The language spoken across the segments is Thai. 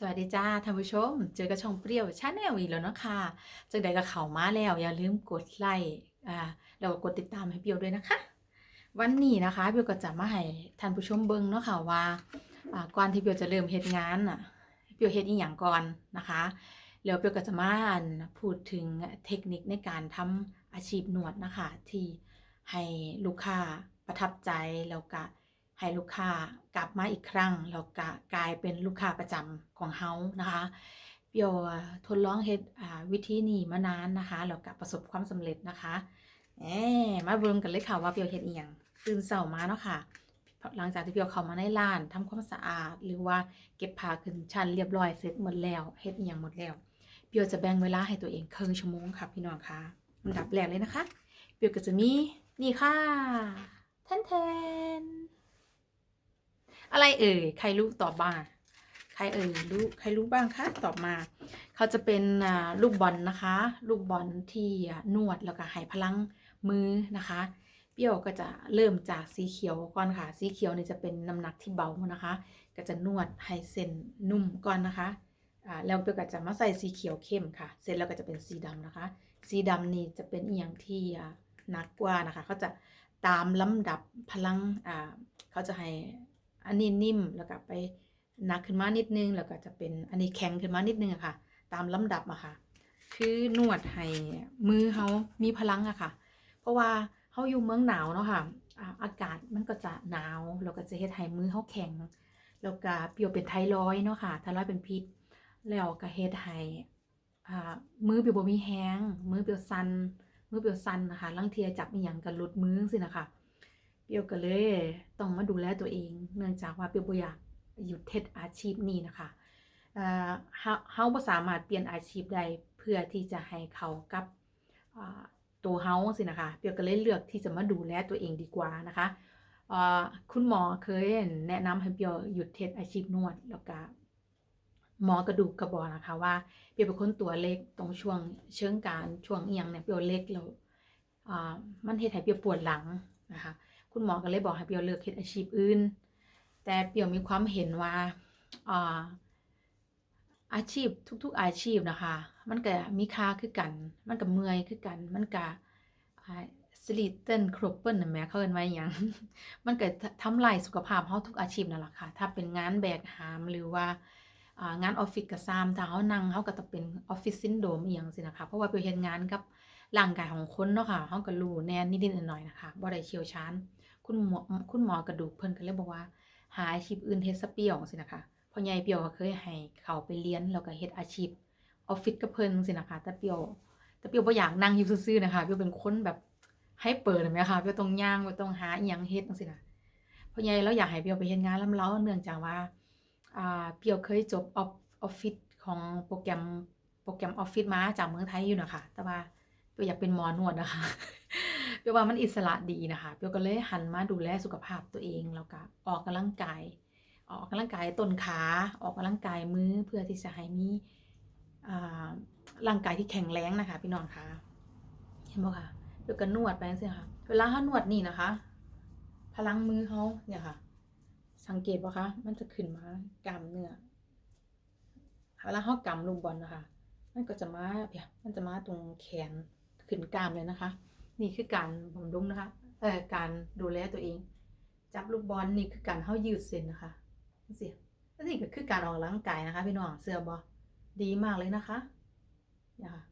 สวัสดีจ้าท่านผู้ชม เจอกับช่องเปรี้ยวชาแนลอีกแล้วเนาะค่ะจังใดก็เขามาแล้ว อย่าลืมกดไลค์อ่าแล้วก็กดติดตามให้เปรี้ยวด้วยนะคะ วันนี้นะคะเปรี้ยวก็จะมาให้ท่านผู้ชมเบิ่งเนาะค่ะว่าอ่าก่อนที่เปรี้ยวจะเริ่มเฮ็ดงานน่ะเปรี้ยวเฮ็ดอีหยังก่อนนะคะแล้วเปรี้ยวก็จะมาพูดถึงเทคนิคในการทำอาชีพนวดนะคะ ที่ให้ลูกค้าประทับใจแล้วก็ ให้ลูกค้ากลับมาอีกครั้งแล้วก็กลายเป็นลูกค้าประจำของเฮานะคะเปียวทดลองเฮ็ดวิธีนี้มานานนะคะแล้วก็ประสบความสำเร็จนะคะแหมมาเบิ่งกันเลยค่ะว่าเปียวเฮ็ดอีหยังตื่นเช้ามาเนาะค่ะ หลังจากที่เปียวเข้ามาในร้านทำความสะอาด หรือว่าเก็บผ้าขึ้นชั้นเรียบร้อยเสร็จหมดแล้วเฮ็ดอีหยังหมดแล้วเปียวจะแบ่งเวลาให้ตัวเองครึ่งชั่วโมงค่ะพี่น้องค่ะอันดับแรกเลยนะคะ เปียวก็จะมีนี่ค่ะแทนแทน อะไรเอ่ยใครรู้ตอบบ้างใครเอ่ยรู้ใครรู้บ้างคะตอบมา เขาจะเป็นลูกบอลนะคะ ลูกบอลที่นวดแล้วก็ให้พลังมือนะคะเปรี้ยวก็จะเริ่มจากสีเขียวก่อนค่ะ สีเขียวเนี่ยจะเป็นน้ำหนักที่เบานะคะ ก็จะนวดให้เส้นนุ่มก่อนนะคะอ่าแล้วเปรี้ยวก็จะมาใส่สีเขียวเข้มค่ะ เสร็จแล้วก็จะเป็นสีดำนะคะ สีดำนี่จะเป็นเอียงที่หนักกว่านะคะเขาจะตามลำดับพลังอ่าเขาจะให้ อันนี้นิ่มแล้วก็ไปหนักขึ้นมานิดนึง แล้วก็จะเป็นอันนี้แข็งขึ้นมานิดนึงอะค่ะ ตามลำดับอะค่ะ คือนวดให้มือเขามีพลังอะค่ะ เพราะว่าเขาอยู่เมืองหนาวเนาะค่ะอ่าอากาศมันก็จะหนาวแล้วก็จะเฮ็ดให้มือเขาแข็งแล้วก็เปียวเป็นไทรอยเนาะค่ะไทรอยเป็นพิษ แล้วก็เฮ็ดให้มือเปียวบ่มีแห้งมือเปียวสันมือเปียวสันนะคะลังเทียจับอีหยังก็หลุดมือจังซี่นะคะ เปียวก็เลยต้องมาดูแลตัวเอง เนื่องจากว่าเปียวบ่อยากหยุดเฮ็ดอาชีพนี้นะคะเอ่อเฮาเฮาบ่สามารถเปลี่ยนอาชีพใดเพื่อที่จะให้เขากับตัวเฮาสินะคะเปียวก็เลยเลือกที่จะมาดูแลตัวเองดีกว่านะคะคุณหมอเคยแนะนำให้เปียวหยุดเฮ็ดอาชีพนวดแล้วก็หมอกระดูกก็บอกนะคะว่าเปียวเป็นคนตัวเล็กตรงช่วงเชิงกานช่วงเอียงเนี่ยเปียวเล็กแล้วมันเฮ็ดให้เปียวปวดหลังนะคะ คุณหมอก็เลยบอกให้เปียวเลิกเฮ็ดอาชีพอื่น แต่เปียวมีความเห็นว่าอาชีพทุก ๆ อาชีพนะคะ มันก็มีค่าคือกัน มันก็เมื่อยคือกัน มันก็สลีเติ้นครบเปิ้ลน่ะแม่เขาเอิ้นว่าหยังมันก็ทำลายสุขภาพเฮาทุกอาชีพนั่นแหละค่ะ ถ้าเป็นงานแบกหามหรือว่างานออฟฟิศก็ซ้ำถ้าเฮานั่งเฮาก็ต้องเป็นออฟฟิศซินโดรมอีหยังสินะคะ เพราะว่าเปียวเฮ็ดงานกับร่างกายของคนเนาะค่ะเฮาก็รู้แน่นิดๆหน่อยๆนะคะบ่ได้เชี่ยวชาญ คุณหมอคุณหมอกระดูกเพิ่นก็เลยบอกว่า หาอาชีพอื่นเฮ็ดซะเปียวสินะคะเพราะใหญ่เปียวก็เคยให้เขาไปเรียนแล้วก็เฮ็ดอาชีพออฟฟิศกับเพิ่นสินะคะแต่เปียวแต่เปียวบ่อยากนั่งอยู่ซื่อๆนะคะเปียวเป็นคนแบบให้เปิดเห็นไหมคะเปียวต้องย่างเปียวต้องหาอีหยังเฮ็ดจังซี่นะเพราะใหญ่เราอยากให้เปียวไปเฮ็ดงานลำเลาเนื่องจากว่าอ่าเปียวเคยจบออฟออฟฟิศของโปรแกรมโปรแกรมออฟฟิศมาจากเมืองไทยอยู่นะคะแต่ว่าเปียวอยากเป็นหมอนวดนะคะ ยวว่ามันอิสระดีนะคะเปียวก็เลยหันมาดูแลสุขภาพตัวเองแล้วก็ออกกำลังกาย ออกกำลังกายต้นขาออกกำลังกายมือเพื่อที่จะให้มีร่างกายที่แข็งแรงนะคะ พี่น้องคะเห็นบ่คะเปียวก็นวดไปจังซี่ค่ะเวลาเฮานวดนี่นะคะ พลังมือเขาเนี่ยค่ะ สังเกตบ่คะ มันจะขึ้นมากล้ามเนื้อเวลาเฮากำลูกบอลนะคะ มันก็จะมาเพียมันจะมาตรงแขนขึ้นกล้ามเลยนะคะ นี่คือการบำรุงนะคะเอ่อการดูแลตัวเอง จับลูกบอลนี่คือการเข้ายืดเส้นนะคะนี่สิแล้วนี่ก็คือการออกกำลังกายนะคะพี่น้องเสื้อบอดีมากเลยนะคะนี่ค่ะ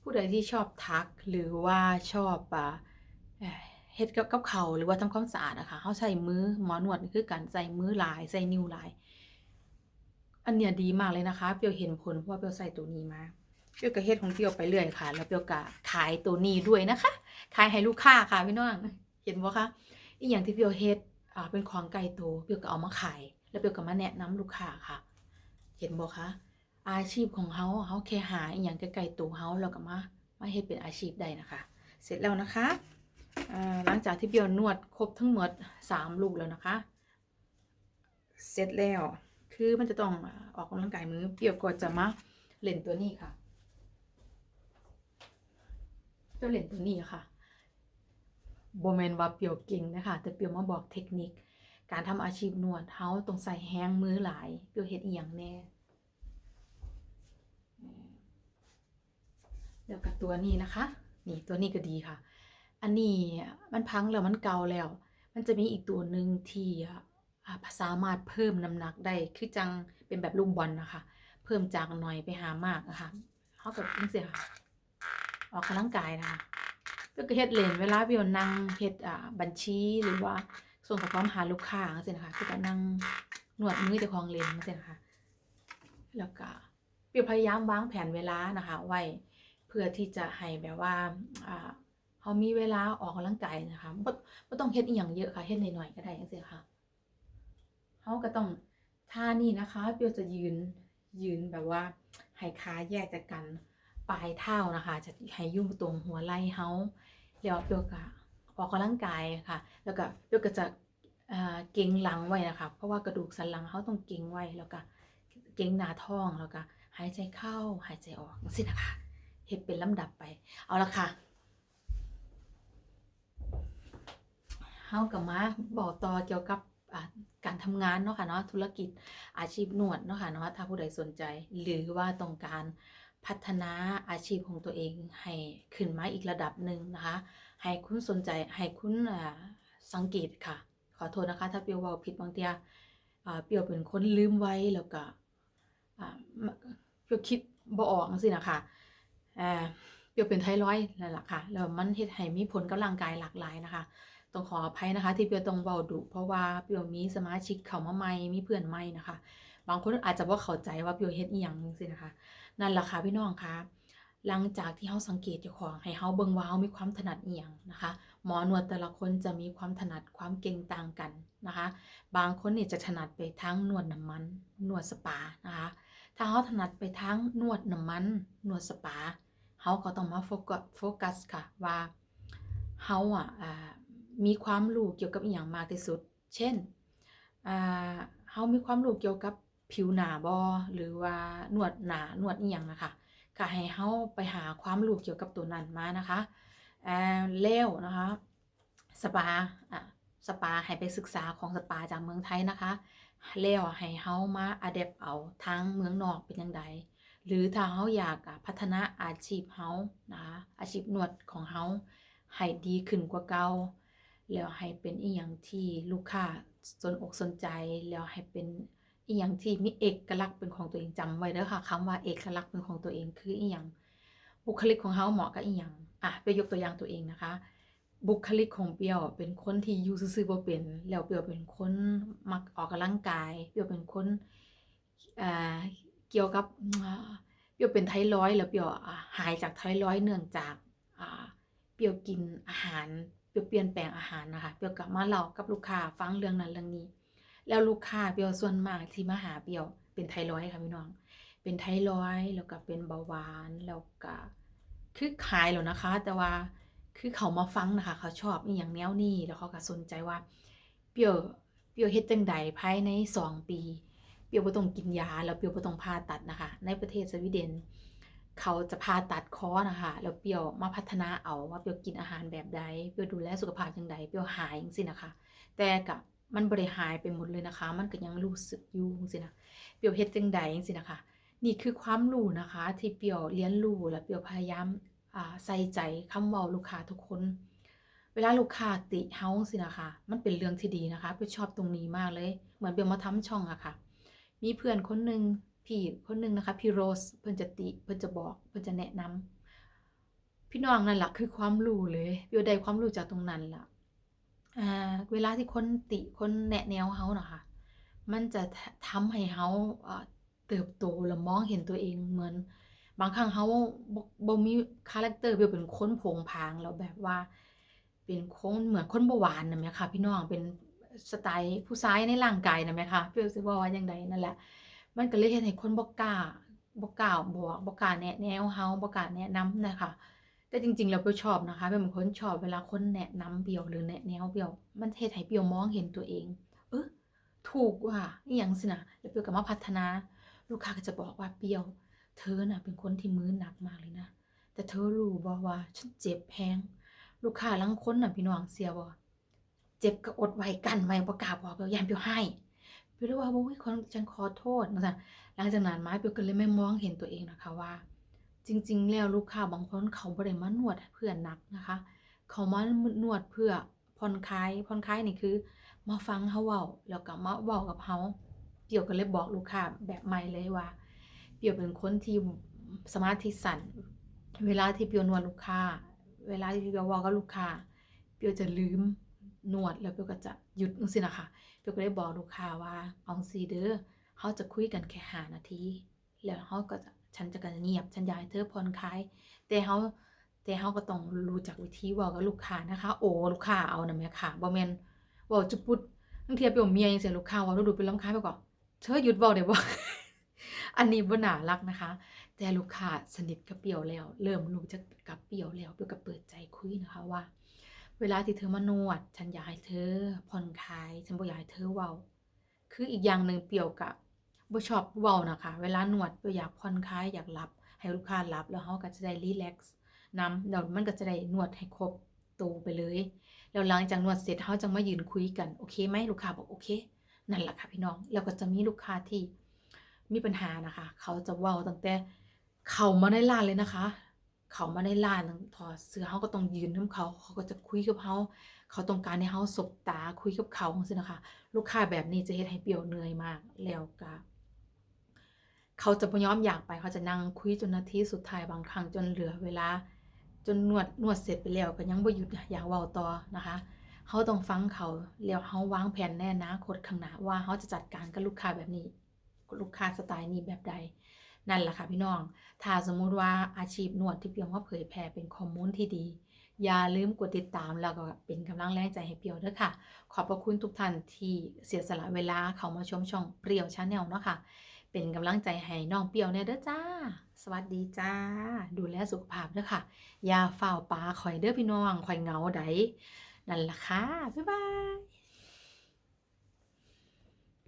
ผู้ใดที่ชอบทักหรือว่าชอบอ่าเอ่อเฮ็ดกับกับเขาหรือว่าทำความสะอาดนะคะเขาใช้มือหมอนวดนี่คือการใส่มือลายใส่นิ้วลาย อันเนี้ยดีมากเลยนะคะ เปียวเห็นผลเพราะว่าเปียวใส่ตัวนี้มา เปียวก็เฮ็ดของเปียวไปเรื่อยค่ะ แล้วเปียวก็ขายตัวนี้ด้วยนะคะ ขายให้ลูกค้าค่ะพี่น้อง เห็นบ่คะอีหยังที่เปียวเฮ็ดอ่าเป็นของไกลตัวเปียวก็เอามาขาย แล้วเปียวก็มาแนะนำลูกค้าค่ะ เห็นบ่คะอาชีพของเฮาเฮาแค่หาอีหยังใกลๆตัวเฮาแล้วก็มามาเฮ็ดเป็นอาชีพได้นะคะ เสร็จแล้วนะคะหลังจากที่เปียวนวดครบทั้งหมดสามลูกแล้วนะคะ เสร็จแล้ว คือมันจะต้องอออกกำลังกายมือเปียวก็จะมาเล่นตัวนี้ค่ะ เปียวเล่นตัวนี้ค่ะโบแมนว่าเปียวเก่งนะคะแต่เปียวมาบอกเทคนิค การทำอาชีพนวดเฮาต้องใส่แฮงมือหลาย เปียวเฮ็ดอีหยังแน่เดี๋ยวกับตัวนี้นะคะ นี่ตัวนี้ก็ดีค่ะ อันนี้มันพังแล้วมันเก่าแล้ว มันจะมีอีกตัวหนึ่งที่าสามารถเพิ่มน้ำหนักได้คือจังเป็นแบบลูกบอลนะคะ เพิ่มจากหน่อยไปหามากนะคะเขากับเสียค่ะ ออกกำลังกายนะคะเพื่อเฮ็ดเลนเวลาเบียวนั่งเฮ็ดอ่าบัญชีหรือว่าส่งข้อความหาลูกค้าจังซี่นะคะคือก็นั่งนวดมือเจ้าของเลนจังซี่นะคะแล้วก็เบียวพยายามวางแผนเวลานะคะ ไว้เพื่อที่จะให้แบบว่าอ่าเฮามีเวลาออกกำลังกายนะคะบ่บ่ต้องเฮ็ดอีหยังเยอะค่ะเฮ็ดน้อยๆก็ได้จังซี่ค่ะเฮาก็ต้องท่านี้นะคะเบียวจะยืนยืนแบบว่าให้ขาแยกจากกัน ปลายเท้านะคะ จะให้อยู่ตรงหัวไหล่เฮาแล้วเปียวก็ออกกำลังกายค่ะ แล้วก็เปียวก็จะเก่งหลังไว้นะคะ เพราะว่ากระดูกสันหลังเฮาต้องเก่งไว้แล้วก็เก่งหน้าท้องแล้วก็หายใจเข้าหายใจออกจังซี่นะคะเฮ็ดเป็นลำดับไป เอาละค่ะเฮาก็มาบอกต่อเกี่ยวกับการทำงานเนาะค่ะเนาะธุรกิจอาชีพนวดเนาะค่ะเนาะถ้าผู้ใดสนใจ หรือว่าต้องการ พัฒนาอาชีพของตัวเองให้ขึ้นมาอีกระดับหนึ่งนะคะ ให้คุณสนใจให้คุณสังเกตค่ะ ขอโทษนะคะ ถ้าเปียวว่าผิดบางเทีอ่าเปียวเป็นคนลืมไว้แล้วก็เปียวคิดบ่ออกจังซี่นะคะเปียวเป็นไทรอยด์นั่นแหละค่ะแล้วมันเฮ็ดให้มีผลกับร่างกายหลากหลายนะคะต้องขออภัยนะคะ ที่เปียวต้องเว้าดุเพราะว่าเปียวมีสมาชิกเข้ามาใหม่มีเพื่อนใหม่นะคะ บางคนอาจจะบ่าเข้าใจว่าเปียวเฮ็ดอีหยังจังซี่นะคะ นั่นแหละค่ะพี่น้องคะหลังจากที่เฮาสังเกตเจ้าของให้เฮาเบิ่งว่าเฮามีความถนัดเอียงนะคะ หมอนวดแต่ละคนจะมีความถนัดความเก่งต่างกันนะคะ บางคนเนี่ยจะถนัดไปทางนวดน้ำมันนวดสปานะคะ ถ้าเฮาถนัดไปทางนวดน้ำมันนวดสปาเฮาก็ต้องมาโฟกัสโฟกัสค่ะว่าเฮาอะมีความรู้เกี่ยวกับอีหยังมากที่สุด เช่นเฮามีความรู้เกี่ยวกับ ผิวหนาบอหรือว่านวดหนานวดเอียงนะคะก็ให้เฮาไปหาความรู้เกี่ยวกับตัวนั้นมานะคะอ่าแล้วนะคะสปาอะสปาให้ไปศึกษาของสปาจากเมืองไทยนะคะแล้วให้เฮามาอะแดปเอาทางเมืองนอกเป็นจังไดหรือถ้าเฮาอยากพัฒนาอาชีพเฮานะคะอาชีพนวดของเฮาให้ดีขึ้นกว่าเก่าแล้วให้เป็นอีหยังที่ลูกค้าสนอกสนใจแล้วให้เป็น อีหยังที่มีเอกลักษณ์เป็นของตัวเองจำไว้เด้อค่ะคำว่าเอกลักษณ์เป็นของตัวเองคืออีหยังบุคลิกของเฮาเหมาะกับอีหยังอะไปยกตัวอย่างตัวเองนะคะ บุคลิกของเปียวเป็นคนที่อยู่ซื่อๆบ่เป็น แล้วเปียวเป็นคนมักออกกำลังกาย เปียวเป็นคนอ่าเกี่ยวกับเปียวเป็นไทรอยแล้วเปียวหายจากไทรอยเนื่องจากอ่าเปียวกินอาหารเปียวเปลี่ยนแปลงอาหารนะคะ เปียวกลับมาเล่ากับลูกค้าฟังเรื่องนั้นเรื่องนี้ แล้วลูกค้าเปียวส่วนมากที่มาหาเปียวเป็นไทรอยค่ะพี่น้อง เป็นไทรอยแล้วก็เป็นเบาหวานแล้วก็คือขายแล้วนะคะ แต่ว่าคือเขามาฟังนะคะ เขาชอบอีหยังแนวนี้แล้วเขาก็สนใจว่า เปียวเปียวเฮ็ดจังใดภายใน2ปี เปียวบ่ต้องกินยาแล้วเปียวบ่ต้องผ่าตัดนะคะ ในประเทศสวีเดน เขาจะผ่าตัดคอนะคะ แล้วเปียวมาพัฒนาเอาว่าเปียวกินอาหารแบบใดเปียวดูแลสุขภาพจังใดเปียวหายจังซี่นะคะ แต่กับ มันบริหายไปหมดเลยนะคะ มันก็ยังรู้สึกอยู่จังซี่นะเปียวเฮ็ดจังใดจังซี่นะคะ นี่คือความรู้นะคะ ที่เปียวเรียนรู้และเปียวพยายามอ่าใส่ใจคำเว้าลูกค้าทุกคน เวลาลูกค้าติเฮาจังซี่นะคะ มันเป็นเรื่องที่ดีนะคะเปียวชอบตรงนี้มากเลย เหมือนเปียวมาทำช่องอะค่ะ มีเพื่อนคนหนึงพี่คนหนึงนะคะพี่โรสเพิ่นจะติเพิ่นจะบอกเพิ่นจะแนะนำพี่น้องนั่นล่ะคือความรู้เลยเปียวได้ความรู้จากตรงนั้นล่ะอ่า เวลาที่คนติคนแนะแนวเฮาเน่ะค่ะมันจะททำให้เฮาเติบโตและมองเห็นตัวเองเหมือน บางครั้งเฮาบ่บ่มีคาแรกเตอร์เปิลเป็นคนผงผางแล้วแบบว่า เป็นคนเหมือนคนบ่หวานนะแหมคะพี่น้องเป็นสไตล์ผู้ชายในร่างกายนะแหมค่ะเปียวสิเว้าว่าจังใดนั่นแหละ มันก็เลยเฮ็ดให้คนบ่กล้าบ่กล้าบอกบ่กล้าแนะแนวเฮาบ่กล้าแนะนำน่ะค่ะ แต่จริงๆ แล้วเปียวชอบนะคะเป็นคนชอบเวลาคนแนะนำเปียวหรือแนะแนวเปียว มันเฮ็ดให้เปียวมองเห็นตัวเอง เออถูกว่ะอีหยังสินะแล้วเปียวก็มาพัฒนา ลูกค้าก็จะบอกว่า"เปียว เธอน่ะเป็นคนที่มือหนักมากเลยนะ แต่เธอรู้บ่ว่าฉันเจ็บแรง"ลูกค้าลางคนน่ะพี่น้องเชื่อบ่เเจ็บก็อดไว้กันไว้บ่กล้าบอกเปียวยานเปียวให้เปียวเลยว่าโอ้ยคนฉันขอโทษนะจ๊ะหลังจากนั้นมาเปียวก็เลยไม่มองเห็นตัวเองนะคะว่า จริง ๆ แล้วลูกค้าบางคนเขาบ่ได้มานวดเพื่อนนักนะคะ เขามานวดเพื่อผ่อนคลายผ่อนคลายนี่คือ มาฟังเฮาเว้าแล้วก็มาเว้ากับเฮาเปียวก็เลยบอกลูกค้าแบบใหม่เลยว่า เปียวเป็นคนที่สมาธิสั้นเวลาที่เปียวนวดลูกค้า เวลาที่เปียวว้ากับลูกค้า เปียวจะลืมนวดแล้วเปียวก็จะหยุดจังซี่นะคะเปียวก็ได้บอกลูกค้าว่าเอาจั่งซีเด้อเฮาจะคุยกันแค่5นาที แล้วเฮาก็จะ ฉันจะก็จะเงียบ ฉันอยากให้เธอผ่อนคลาย แต่เฮาแต่เฮาก็ต้องรู้จักวิธีว้ากับลูกค้านะคะ โอ้ลูกค้าเอานะแม่ค่ะบ่แมนว้าจุปุดบางเที่ยเปียวเมียจังซี่ลูกค้าว้าดูๆเป็นรำคาญไปก่อนเธอหยุดบอกเว้าได้บ่อันนี้บ่น่ารักนะคะ แต่ลูกค้าสนิทกับเปียวแล้ว เริ่มรู้จักกับเปียวแล้วเปียวก็เปิดใจคุยนะคะว่า เวลาที่เธอมานวด ฉันอยากให้เธอผ่อนคลาย ฉันบ่อยากให้เธอเว้าคืออีกอย่างหนึ่งเปียวกะ บ่ชอบเว้านะคะ เวลานวดเปียวอยากผ่อนคลายอยากหลับ ให้ลูกค้าหลับแล้วเฮาก็จะได้รีแลกซ์นำแล้วมันก็จะได้นวดให้ครบตัวไปเลย แล้วหลังจากนวดเสร็จเฮาจังมายืนคุยกันโอเคไหมลูกค้าบอกโอเค นั่นแหละค่ะพี่น้องแล้วก็จะมีลูกค้าที่มีปัญหานะคะ เขาจะเว้าตั้งแต่เข้ามาในร้านเลยนะคะ เขามาในร้านถอดเสื้อเฮาก็ต้องยืนนํเขาเขาก็จะคุยกับเฮาเขาต้องการให้เฮาสบตาคุยกับเขาจังซี่นะคะ ลูกค้าแบบนี้จะเฮ็ดให้เปียวเหนื่อยมากแล้วก็ เขาจะบ่ยอมอยากไปเขาจะนั่งคุยจนนาทีสุดท้ายบางครั้งจนเหลือเวลา จนนวดนวดเสร็จไปแล้วก็ยังบ่หยุดอยากเว้าต่อนะคะเฮาต้องฟังเขาแล้วเฮาวางแผนในอนาคตข้างหน้าว่าเฮาจะจัดการกับลูกค้าแบบนี้ ลูกค้าสไตล์นี้แบบใด นั่นแหละค่ะพี่น้อง ถ้าสมมุติว่าอาชีพนวดที่เปียวมาเผยแพร่เป็นข้อมูลที่ดี อย่าลืมกดติดตามแล้วก็เป็นกำลังแรงใจให้เปียวด้อค่ะ ขอบพระคุณทุกท่านที่เสียสละเวลาเข้ามาชมช่องเปรี้ยวชาแนลเนาะค่ะ เป็นกำลังใจให้น้องเปียวแน่เด้อจ้า สวัสดีจ้า ดูแลสุขภาพเด้อค่ะ อย่าฝ่าปลาข่อยเด้อพี่น้องข่อยเงาไดนั่นล่ะค่ะ บ๊ายบาย